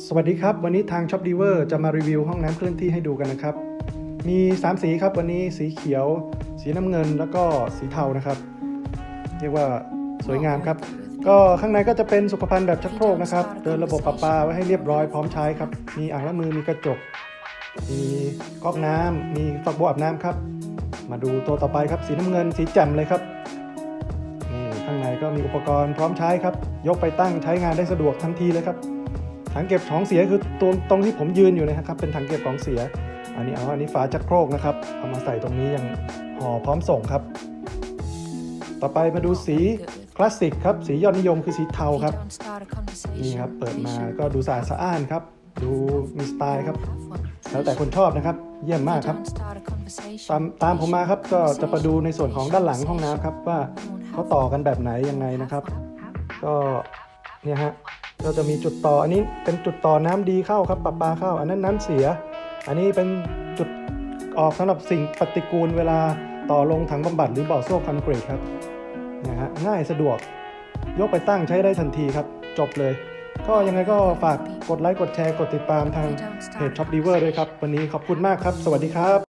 สวัสดีครับ วันนี้ทาง Shop d i v e r จะมารีวิวห้องน้ำเคลื่อนที่ให้ดูกันนะครับ มี 3 สีครับวันนี้สีเขียว สีน้ำเงินแล้วก็สีเทานะครับ เรียกว่าสวยงามครับ ก็ข้างในก็จะเป็นสุขภัณฑ์แบบชักโครกนะครับ เดินระบบประปาไว้ให้เรียบร้อยพร้อมใช้ครับ มีอ่างล้างมือมีกระจก มีก๊อกน้ำมีฝักบัวอาบน้ำครับ มาดูตัวต่อไปครับ สีน้ำเงินสีแจ่มเลยครับนี่ข้างในก็มีอุปกรณ์พร้อมใช้ครับ ยกไปตั้งใช้งานได้สะดวกทันทีเลยครับ ถังเก็บของเสียคือตรงตรงที่ผมยืนอยู่นะครับ เป็นถังเก็บของเสีย อันนี้เอาอันนี้ฝาจักโครกนะครับ เอามาใส่ตรงนี้ยังห่อพร้อมส่งครับ ต่อไปมาดูสีคลาสสิกครับ สียอดนิยมคือสีเทาครับ นี่ครับ เปิดมาก็ดูสะอาดสะอ้านครับ ดูมีสไตล์ครับ แล้วแต่คนชอบนะครับ เยี่ยมมากครับ ตามตามผมมาครับ ก็จะมาดูในส่วนของด้านหลังห้องน้ำครับว่าเขาต่อกันแบบไหนยังไงนะครับ ก็เนี่ยฮะ ก็จะมีจุดต่ออันนี้เป็นจุดต่อน้ำดีเข้าครับปรับปลาเข้า อันนั้นน้ำเสีย อันนี้เป็นจุดออกสำหรับสิ่งปฏิกูลเวลาต่อลงถังบำบัดหรือบ่อโซ่คอนกรีตครับนะฮะง่ายสะดวก ยกไปตั้งใช้ได้ทันทีครับ จบเลย ก็ยังไงก็ฝากกดไลค์กดแชร์กดติดตามทางเพจช็อปดีเวอร์ด้วยครับ วันนี้ขอบคุณมากครับ สวัสดีครับ